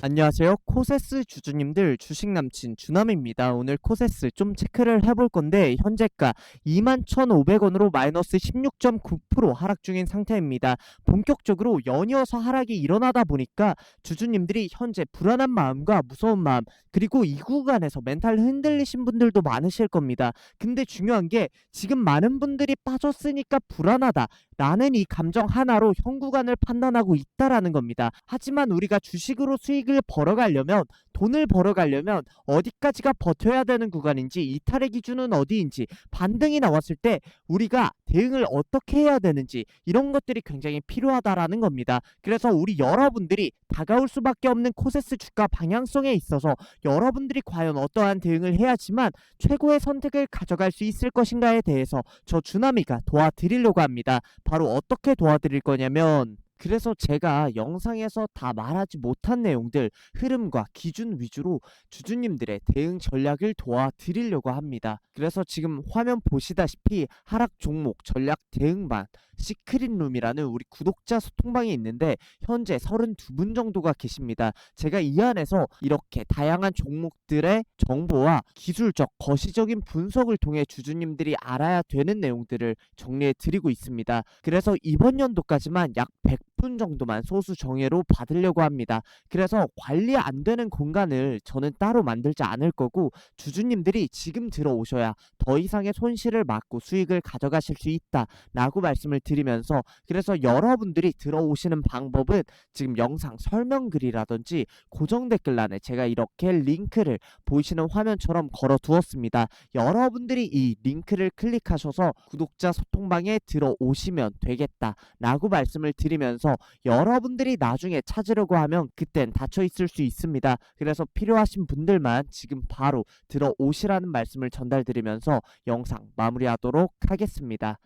안녕하세요. 코세스 주주님들 주식 남친 주남입니다. 오늘 코세스 좀 체크를 해볼 건데 현재가 21,500원으로 마이너스 16.9% 하락 중인 상태입니다. 본격적으로 연이어서 하락이 일어나다 보니까 주주님들이 현재 불안한 마음과 무서운 마음 그리고 이 구간에서 멘탈 흔들리신 분들도 많으실 겁니다. 근데 중요한 게 지금 많은 분들이 빠졌으니까 불안하다. 라는 이 감정 하나로 현 구간을 판단하고 있다라는 겁니다. 하지만 우리가 주식으로 수익 을 벌어가려면 돈을 벌어가려면 어디까지가 버텨야 되는 구간인지 이탈의 기준은 어디인지 반등이 나왔을 때 우리가 대응을 어떻게 해야 되는지 이런 것들이 굉장히 필요하다라는 겁니다. 그래서 우리 여러분들이 다가올 수밖에 없는 코세스 주가 방향성에 있어서 여러분들이 과연 어떠한 대응을 해야지만 최고의 선택을 가져갈 수 있을 것인가에 대해서 저 주나미가 도와드리려고 합니다. 바로 어떻게 도와드릴 거냐면 그래서 제가 영상에서 다 말하지 못한 내용들, 흐름과 기준 위주로 주주님들의 대응 전략을 도와드리려고 합니다. 그래서 지금 화면 보시다시피 하락 종목 전략 대응반 시크릿룸이라는 우리 구독자 소통방이 있는데 현재 32분 정도가 계십니다. 제가 이 안에서 이렇게 다양한 종목들의 정보와 기술적 거시적인 분석을 통해 주주님들이 알아야 되는 내용들을 정리해 드리고 있습니다. 그래서 이번 연도까지만 약 100분 정도만 소수 정예로 받으려고 합니다. 그래서 관리 안 되는 공간을 저는 따로 만들지 않을 거고 주주님들이 지금 들어오셔야 더 이상의 손실을 막고 수익을 가져가실 수 있다라고 말씀을 드리면서 그래서 여러분들이 들어오시는 방법은 지금 영상 설명글이라든지 고정 댓글란에 제가 이렇게 링크를 보이시는 화면처럼 걸어 두었습니다. 여러분들이 이 링크를 클릭하셔서 구독자 소통방에 들어오시면 되겠다라고 말씀을 드리면 서 여러분들이 나중에 찾으려고 하면 그땐 닫혀 있을 수 있습니다. 그래서 필요하신 분들만 지금 바로 들어오시라는 말씀을 전달드리면서 영상 마무리하도록 하겠습니다.